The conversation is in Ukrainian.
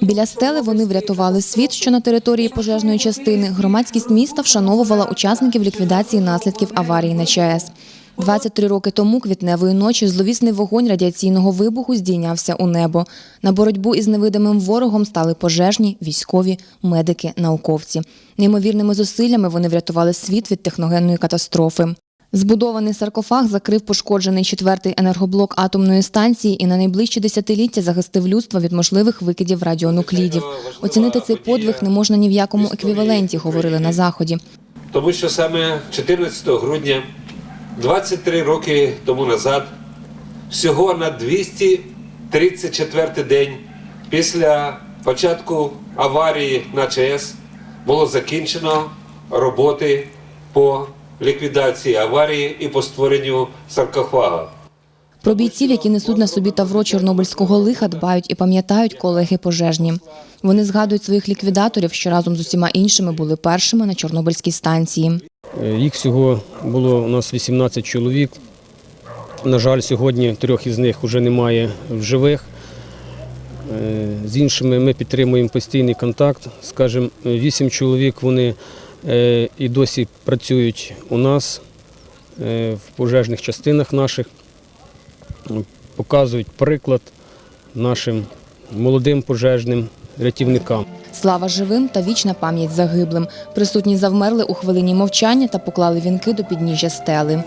Біля стели вони врятували світ, що на території пожежної частини. Громадськість міста вшановувала учасників ліквідації наслідків аварії на ЧАЕС. 23 роки тому квітневої ночі зловісний вогонь радіаційного вибуху здійнявся у небо. На боротьбу із невидимим ворогом стали пожежні, військові, медики, науковці. Неймовірними зусиллями вони врятували світ від техногенної катастрофи. Збудований саркофаг закрив пошкоджений четвертий енергоблок атомної станції і на найближчі десятиліття захистив людство від можливих викидів радіонуклідів. Оцінити цей подвиг не можна ні в якому еквіваленті, говорили на заході. Тому що саме 14 грудня, 23 роки тому назад, всього на 234 день після початку аварії на ЧАЕС було закінчено роботи по ліквідації аварії і по створенню саркофага. Про бійців, які несуть на собі тавро чорнобильського лиха, дбають і пам'ятають колеги пожежні. Вони згадують своїх ліквідаторів, що разом з усіма іншими були першими на Чорнобильській станції. Е, Їх всього було у нас 18 чоловік. На жаль, сьогодні трьох із них вже немає в живих. Е, З іншими ми підтримуємо постійний контакт. Скажімо, вісім чоловік вони і досі працюють у нас е, в пожежних частинах наших, показують приклад нашим молодим пожежним рятівникам. Слава живим та вічна пам'ять загиблим. Присутні завмерли у хвилині мовчання та поклали вінки до підніжжя стели.